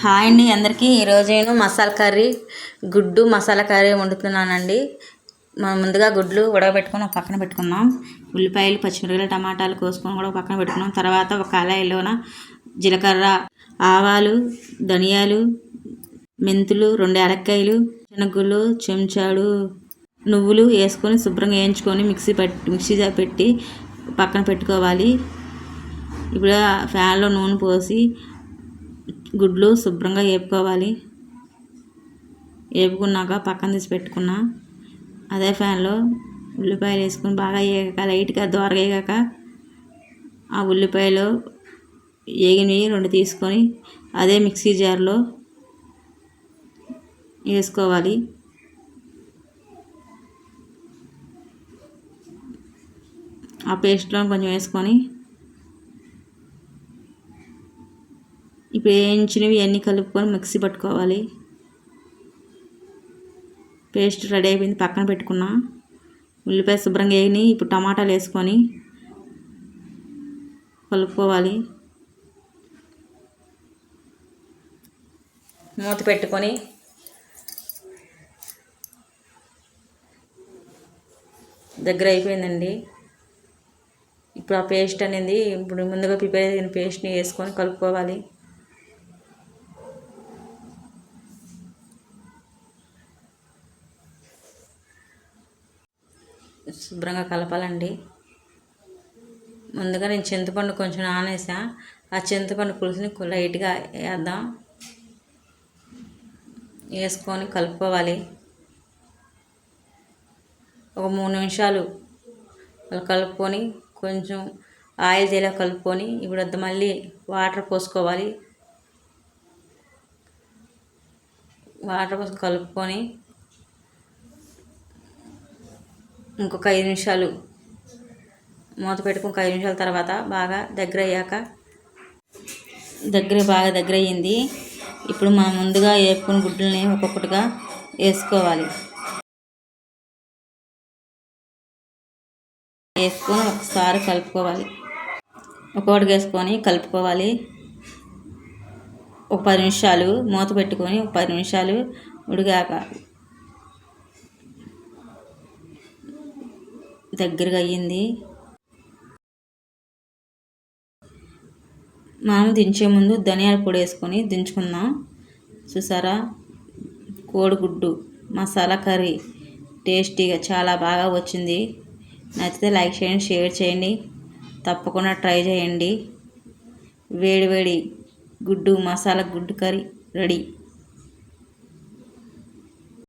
Hi అండి అందరికీ. ఈరోజు నేను మసాలా కర్రీ గుడ్డు మసాలా కర్రీ వండుతున్నానండి. మనం ముందుగా గుడ్లు ఉడకబెట్టుకొని ఒక పక్కన పెట్టుకుందాం. ఉల్లిపాయలు పచ్చిమిరపకాయలు టమాటాలు కోసుకొని కూడా ఒక పక్కన పెట్టుకున్నాం తర్వాత ఒక కళాయిలోన జీలకర్ర ఆవాలు ధనియాలు మెంతులు రెండు యాలక్కాయలు శనగులు చెంచాడు నువ్వులు వేసుకొని శుభ్రంగా వేయించుకొని మిక్సీ పెట్టి మిక్సీ పెట్టి పక్కన పెట్టుకోవాలి. ఇప్పుడు ఫ్యాన్లో నూనె పోసి గుడ్లు శుభ్రంగా వేపుకోవాలి వేపుకున్నాక పక్కన తీసి పెట్టుకున్న. అదే ఫ్యాన్లో ఉల్లిపాయలు వేసుకుని బాగా వేగాక లైట్గా దోరగా వేగాక ఆ ఉల్లిపాయలు వేగినవి రెండు తీసుకొని అదే మిక్సీ జార్లో వేసుకోవాలి. ఆ పేస్ట్లో కొంచెం వేసుకొని ఇప్పుడు వేయించినవి అన్నీ కలుపుకొని మిక్సీ పట్టుకోవాలి. పేస్ట్ రెడీ అయిపోయింది పక్కన పెట్టుకున్నా. ఉల్లిపాయ శుభ్రంగా వేయని ఇప్పుడు టమాటాలు వేసుకొని కలుపుకోవాలి. మూత పెట్టుకొని దగ్గర అయిపోయిందండి. ఇప్పుడు ఆ పేస్ట్ అనేది ఇప్పుడు ముందుగా ప్రిపేర్ అయిన పేస్ట్ని వేసుకొని కలుపుకోవాలి. శుభ్రంగా కలపాలండి. ముందుగా నేను చింతపండు కొంచెం నానేసా. ఆ చింతపండు పులుసుని లైట్గా వేద్దాం వేసుకొని కలుపుకోవాలి. ఒక మూడు నిమిషాలు అలా కలుపుకొని కొంచెం ఆయిల్ తేలా కలుపుకొని ఇప్పుడు వద్ద మళ్ళీ వాటర్ పోసుకోవాలి. వాటర్ పోసుకొని కలుపుకొని ఇంకొక ఐదు నిమిషాలు మూత పెట్టుకుని ఒక ఐదు నిమిషాల తర్వాత బాగా దగ్గర అయ్యాక దగ్గర బాగా దగ్గర అయ్యింది ఇప్పుడు మనం ముందుగా వేపుకుని గుడ్లని ఒక్కొక్కటిగా వేసుకోవాలి వేసుకొని ఒకసారి కలుపుకోవాలి. ఒక్కొక్కటి వేసుకొని కలుపుకోవాలి. ఒక పది నిమిషాలు మూత పెట్టుకొని ఒక పది నిమిషాలు ఉడిగాక దగ్గరగా అయ్యింది మనం దించే ముందు ధనియాల పొడి వేసుకొని దించుకుందాం. చూసారా? కోడిగుడ్డు మసాలా కర్రీ టేస్టీగా చాలా బాగా వచ్చింది. నచ్చితే లైక్ చేయండి షేర్ చేయండి. తప్పకుండా ట్రై చేయండి. వేడి వేడి గుడ్డు మసాలా గుడ్డు కర్రీ రెడీ.